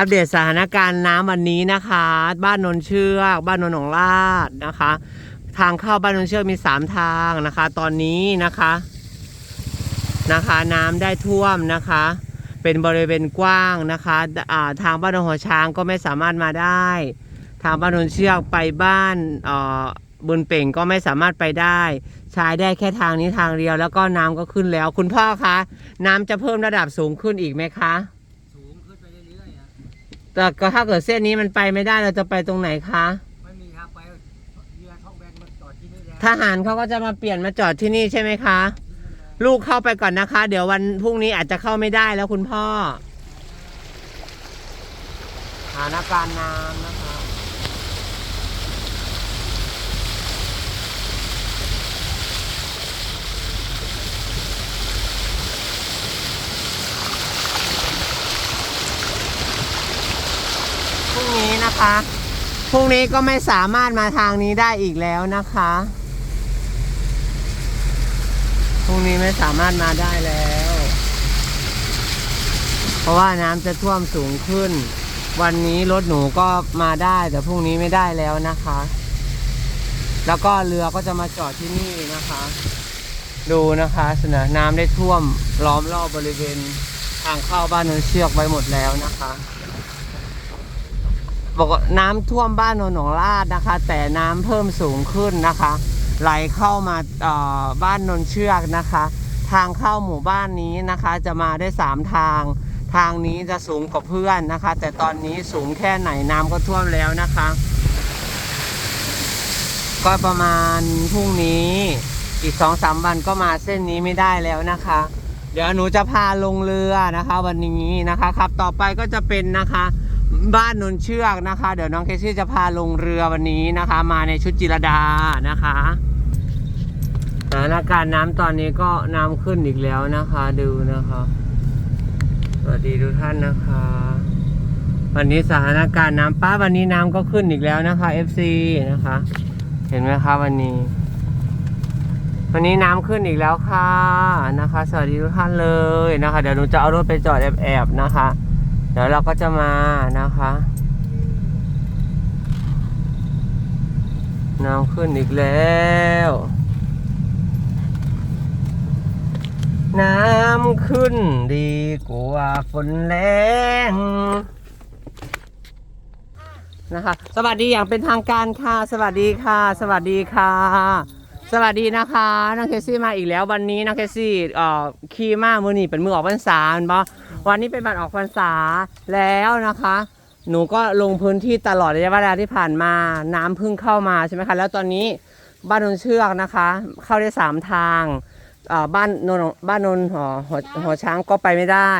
อัปเดตสถานการณ์น้ำวันนี้นะคะ บ้านนนเชือก บ้านนนหนองลาดนะคะ ทางเข้าบ้านนนเชือกมีสามทางนะคะ ตอนนี้นะคะนะคะ น้ำได้ท่วมนะคะ เป็นบริเวณกว้างนะคะอ่าทางบ้านนนหัวช้างก็ไม่สามารถมาได้ ทางบ้านนนเชือกไปบ้านบุญเป่งก็ไม่สามารถไปได้ ใช้ได้แค่ทางนี้ทางเดียวแล้วก็น้ำก็ขึ้นแล้ว คุณพ่อคะ น้ำจะเพิ่มระดับสูงขึ้นอีกไหมคะ สูงขึ้นไปเรื่อยๆอะ แต่ก็ถ้าเกิดเส้นนี้มันไปไม่ได้เราจะไปตรงไหนคะ ไม่มีทางไปเรือท่องแบนมาจอดที่นี่แล้วทหารเขาก็จะมาเปลี่ยนมาจอดที่นี่ใช่ไหมคะ ลูกเข้าไปก่อนนะคะ เดี๋ยววันพรุ่งนี้อาจจะเข้าไม่ได้แล้วคุณพ่อสถานการณ์น้ำนะคะ พรุ่ง นะคะพรุ่งนี้ก็ไม่สามารถมาทางนี้ได้อีกแล้วนะคะพรุ่งนี้ไม่สามารถมาได้แล้ว เพราะว่าน้ำจะท่วมสูงขึ้น วันนี้รถหนูก็มาได้ แต่พรุ่งนี้ไม่ได้แล้วนะคะ แล้วก็เรือก็จะมาจอดที่นี่นะคะ ดูนะคะสนะน้ำได้ท่วมล้อมรอบบริเวณทางเข้าบ้านนนเชือกไว้หมดแล้วนะคะ กว่าน้ำท่วมบ้านโนนหนองลาดนะคะ แต่น้ำเพิ่มสูงขึ้นนะคะ ไหลเข้ามาเอ่อบ้านนนเชือกนะคะ ทางเข้าหมู่บ้านนี้นะคะจะมาได้สามทาง ทางนี้จะสูงกว่าเพื่อนนะคะ แต่ตอนนี้สูงแค่ไหนน้ำก็ท่วมแล้วนะคะ ก็ประมาณพรุ่งนี้อีกสองสามวันก็มาเส้นนี้ไม่ได้แล้วนะคะ เดี๋ยวหนูจะพาลงเรือนะคะ วันนี้นะคะครับ ต่อไปก็จะเป็นนะคะ บ้านนนเชือกนะคะ เดี๋ยวน้องเคซี่จะพาลงเรือวันนี้นะคะ มาในชุดจิรดานะคะสถานการณ์น้ำตอนนี้ก็น้ำขึ้นอีกแล้วนะคะ ดูนะคะ สวัสดีทุกท่านนะคะ วันนี้สถานการณ์น้ำป้าวันนี้น้ำก็ขึ้นอีกแล้วนะคะ FC นะคะ เห็นไหมคะวันนี้ วันนี้น้ำขึ้นอีกแล้วค่ะนะคะ สวัสดีทุกท่านเลยนะคะ เดี๋ยวหนูจะเอารถไปจอดแอบๆนะคะ เดี๋ยวเราก็จะมานะคะน้ำขึ้นอีกแล้ว น้ำขึ้นดีกว่าฝนแรงนะคะ สวัสดีอย่างเป็นทางการค่ะ สวัสดีค่ะ สวัสดีค่ะ สวัสดีนะคะน้องเคซี่มาอีกแล้ววันนี้น้องเคซี่เอ่อขี่มามือนี่เป็นมือออกพรรษาเห็นปะ วันนี้เป็นบัตรออกพรรษาแล้วนะคะ หนูก็ลงพื้นที่ตลอดระยะเวลาที่ผ่านมา น้ำเพิ่งเข้ามาใช่ไหมคะ แล้วตอนนี้บ้านนนเชือกนะคะ เข้าได้สามทางเอ่อบ้านนนบ้านนนหอหอหอช้างก็ไปไม่ได้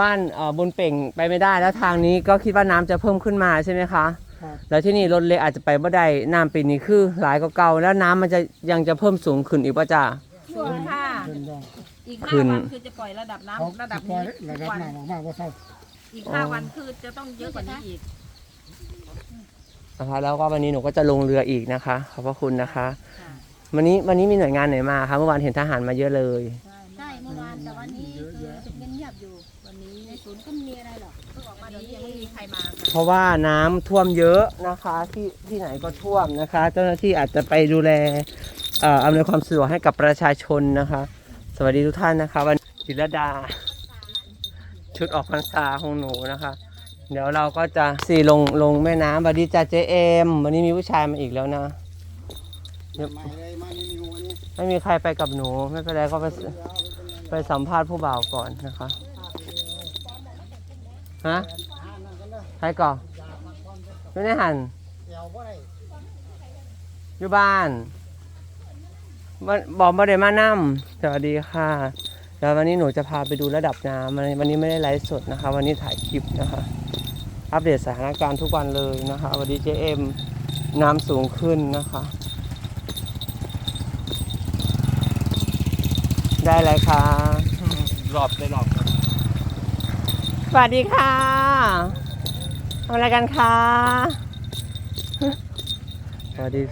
บ้านเอ่อบุญเป่งไปไม่ได้แล้วทางนี้ก็คิดว่าน้ำจะเพิ่มขึ้นมาใช่ไหมคะครับแล้วที่นี่รถเล็กอาจจะไปบ่ได้น้ำปีนี้คือหลายกว่าเก่าแล้วน้ำมันจะยังจะเพิ่มสูงขึ้นอีกป่ะจ้า ช่วงค่ะ ขึ้นได้ อีกขึ้ห้านวันคือจะปล่อยระดับเขาน้ำระดับปล่นี้อยระดับวันน้ำออกมากว่าเท่าอีกห้าวันคือจะต้องเยอะกว่านี้อีก นะคะ แล้วก็วันนี้หนูก็จะลงเรืออีกนะคะ ขอบพระคุณนะคะ ค่ะ วันนี้วันนี้มีหน่วยงานไหนมาคะเมื่อวานเห็นทหารมาเยอะเลย ใช่เมื่อวานแต่วันนี้คือเงียบๆอยู่ วันนี้ในศูนย์ก็ไม่มีอะไรหรอกเพิ่งออกมาเดี๋ยวนี้ยังไม่มีใครมาค่ะเพราะว่าน้ำท่วมเยอะนะคะที่ที่ไหนก็ท่วมนะคะ เจ้าหน้าที่อาจจะไปดูแลเอ่ออำนวยความสะดวกให้กับประชาชนนะคะส วัสดีทุกท่านนะคะวันจิรดา ชุดออกพรรษาของหนูนะคะ เดี๋ยวเราก็จะสี่ลงลงแม่น้ำบัดดีจ่าเจเอมวันนี้มีผู้ชายมาอีกแล้วนะมาเลยมานิววันนี้ไม่มีใครไปกับหนูไม่เป็นไรก็ไปไปสัมภาษณ์ผู้บ่าวก่อนนะคะฮะใครก่อนไม่ได้หันเดี๋ยวว่าได้อยู่บ้าน บ่บอกบ่ได้มานั่มสวัสดีค่ะ แล้ววันนี้หนูจะพาไปดูระดับน้ำวันนี้วันนี้ไม่ได้ไลฟ์สดนะคะ วันนี้ถ่ายคลิปนะคะ อัปเดตสถานการณ์ทุกวันเลยนะคะ วันนี้เจเอ็มน้ำสูงขึ้นนะคะ ได้เลยค่ะรอบได้รอบสวัสดีค่ะทำอะไรกันคะสวัสดี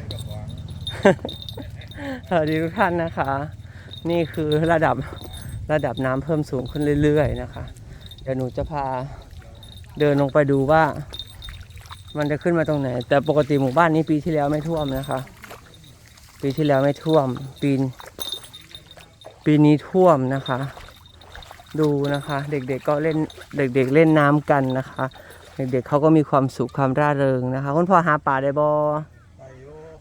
สวัสดีทุกท่านนะคะ นี่คือระดับระดับน้ำเพิ่มสูงขึ้นเรื่อยๆนะคะ เดี๋ยวหนูจะพาเดินลงไปดูว่า มันจะขึ้นมาตรงไหน แต่ปกติหมู่บ้านนี้ปีที่แล้วไม่ท่วมนะคะ ปีที่แล้วไม่ท่วม ปีปีนี้ท่วมนะคะ ดูนะคะ เด็กๆก็เล่นเด็กๆเล่นน้ำกันนะคะ เด็กๆเขาก็มีความสุขความร่าเริงนะคะ คุณพ่อหาปลาได้บ่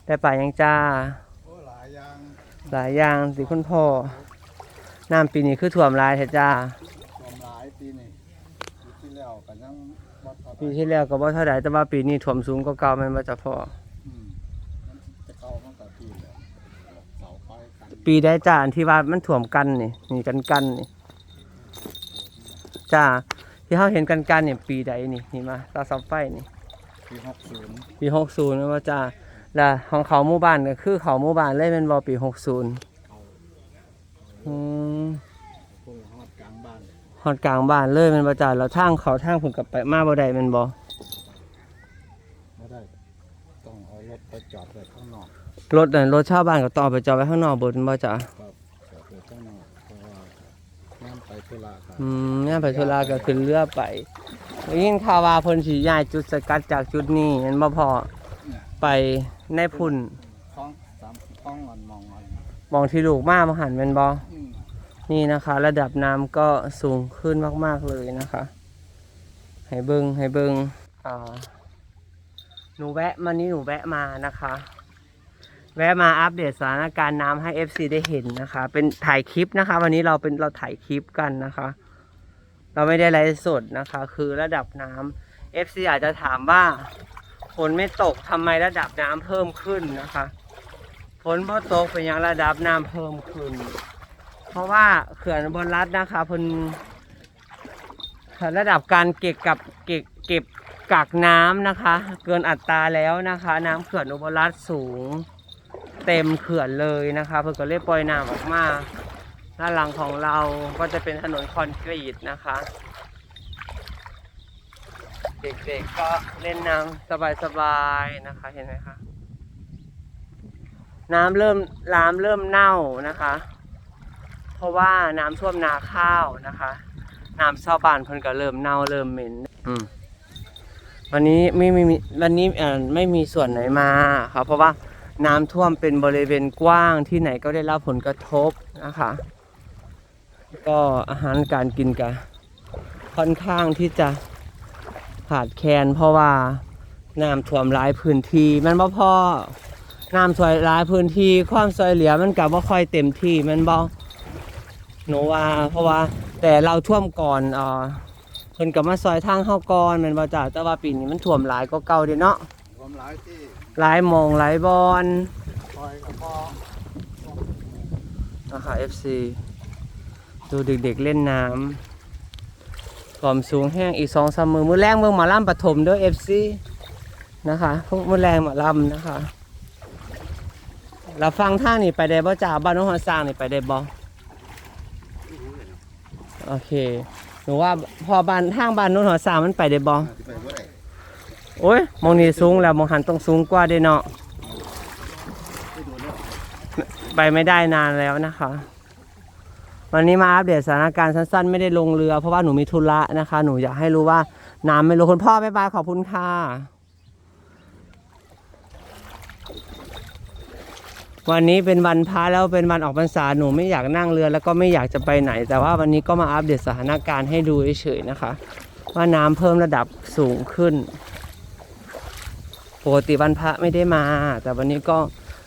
ได้ปลายังจ้า โอ้หลายอย่าง หลายอย่างสิคุณพ่อน้ำปีนี้คือท่วมหลายแท้จ้า ความหลายปีนี่ปีที่แล้วก็ยังบ่เท่าปีที่แล้วก็บ่เท่าใดแต่ว่าปีนี้ท่วมสูงกว่าเก่าแม่นบ่จ้ะพ่ออืมมันจะเข้ามันก็ปีแล้วเสาไฟกันปีได้จ้าอันที่ว่ามันถ่วมกันนี่นี่กันกันนี่จ้าที่เขาเห็นกันกันเนี่ยปีใดนี่นี่มาตาเสาไฟนี่ ปีหกศูนย์ปีหกศูนย์ว่าจ้า แล้วของเขาหมู่บ้านก็คือเขาหมู่บ้านเลยเป็นบอปีหกศูนย์เขาอืมคนละฮอดกลางบ้านฮอดกลางบ้านเลยแมันบ่จ้าแล้วทางเขาทางผมกลับไปมาบ่ได้แมันบ่ไม่ได้ ต้องเอารถไปจอดไว้ข้างนอกรถน่ะรถชาวบ้านก็ต้องเอาไปจอดไว้ข้างนอกบนบ่จ้าครับจอดไว้ข้างนอกเพราะว่าน้ำไปธุระครับอืมเนี่ยไปธุระก็ขึ้นเรือไปได้ยินข่าวว่าเพิ่นสิย้ายจุดสกัดจากจุดนี้แมันบ่พอเนี่ย ไปในพุ่นคล้องสามคล้องมันมองมันมองที่ลูกมามาหันแม่นบ่อืมนี่นะคะ ระดับน้ำก็สูงขึ้นมากๆเลยนะคะ ให้เบิงให้เบิงอ่าหนูแวะมานี้หนูแวะมานะคะ แวะมาอัปเดตสถานการณ์น้ำให้ FC ได้เห็นนะคะ เป็นถ่ายคลิปนะคะ วันนี้เราเป็นเราถ่ายคลิปกันนะคะ เราไม่ได้ไลฟ์สดนะคะ คือระดับน้ำ FC อาจจะถามว่า ฝนไม่ตกทำไมระดับน้ำเพิ่มขึ้นนะคะ ฝนพอตกเป็นย่างระดับน้ำเพิ่มขึ้น เพราะว่าเขื่อนอุบนรัฐนะคะเพิ่นระดับการเก็บกับเก็บเก็บกักน้ำนะคะ เกินอัตราแล้วนะคะ น้ำเขื่อนอุบลรัฐสูง เต็มเขื่อนเลยนะคะ เพิ่นก็เลยกปล่อยน้ำออกมาด้านหลังของเราก็จะเป็นถนนคอนกรีตนะคะ เด็กๆก็เล่นน้ำสบายๆนะคะ เห็นไหมคะ น้ำเริ่มน้ำเริ่มเน่านะคะ เพราะว่าน้ำท่วมนาข้าวนะคะ น้ำชาวบ้านเพิ่นก็เริ่มเน่าเริ่มเหม็น อืมวันนี้ไม่มีวันนี้เอ่อไม่มีส่วนไหนมาครับเพราะว่าน้ำท่วมเป็นบริเวณกว้างที่ไหนก็ได้รับผลกระทบนะคะ ก็อาหารการกินก็ค่อนข้างที่จะ ขาดแคลนเพราะว่าน้ำท่วมหลายพื้นที่มันบ่พอน้ำท่วมหลายพื้นที่ความช่วยเหลือมันก็บ่ค่อยเต็มที่แมันบ่หนูว่า เพราะว่าแต่เราท่วมก่อนเอ่อเพิ่นก็มาซอยทางเฮาก่อนแม่นบ่จ้าแต่ว่าปีนี้มันท่วมหลายก็เก่าเด้เนาะความหลายที่หลายหมองหลายบอนคอยกับพ่อนะคะ FC ดูเด็กๆเล่นน้ำ ความสูงแห้งอีก2-3มือมือแรงเมืองหมอลำปฐมด้วยเอ FC นะคะพวกมือแรงหมอลำนะคะเราฟังท่านี่ไปได้บ่จ้าบ้านน้องหัวสร้างนี่ไปได้บ่โอเคหนูว่าพอบ้านทางบ้านนู้นหัวสามมันไปได้บ่โอ้ยมองนี่สูงแล้วมองหันต้องสูงกว่าเด้เนาะไปไม่ได้นานแล้วนะคะ วันนี้มาอัปเดตสถานการณ์สั้นๆ ไม่ได้ลงเรือเพราะว่าหนูมีธุระนะคะ หนูอยากให้รู้ว่าน้ำไม่ลงคุณพ่อบ๊ายบายขอบคุณค่ะวันนี้เป็นวันพระแล้วเป็นวันออกพรรษาหนูไม่อยากนั่งเรือแล้วก็ไม่อยากจะไปไหน แต่ว่าวันนี้ก็มาอัปเดตสถานการณ์ให้ดูเฉยๆนะคะ ว่าน้ำเพิ่มระดับสูงขึ้น ปกติวันพระไม่ได้มา แต่วันนี้ก็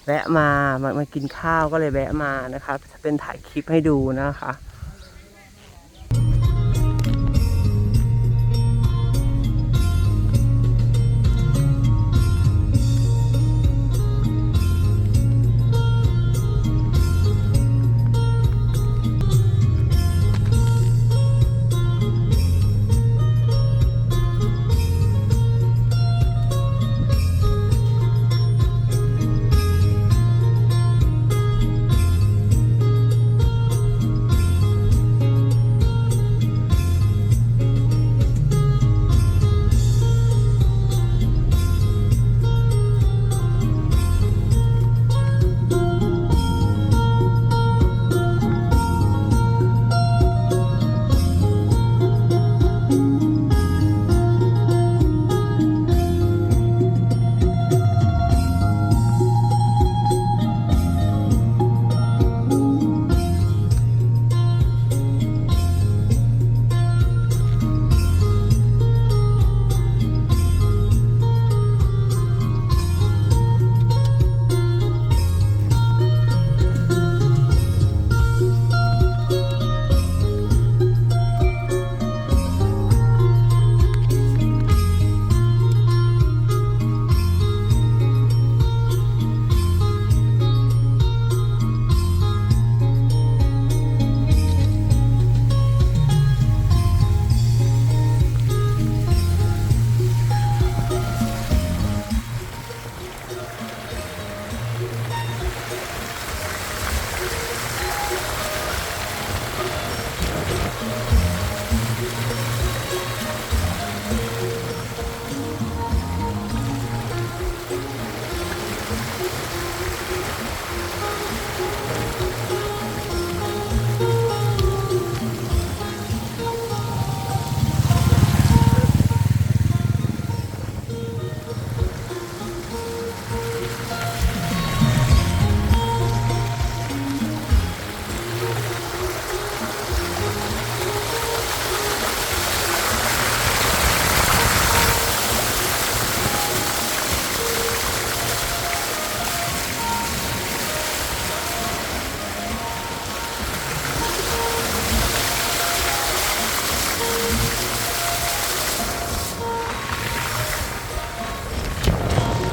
แวะมามามากินข้าวก็เลยแวะมานะคะเป็นถ่ายคลิปให้ดูนะคะ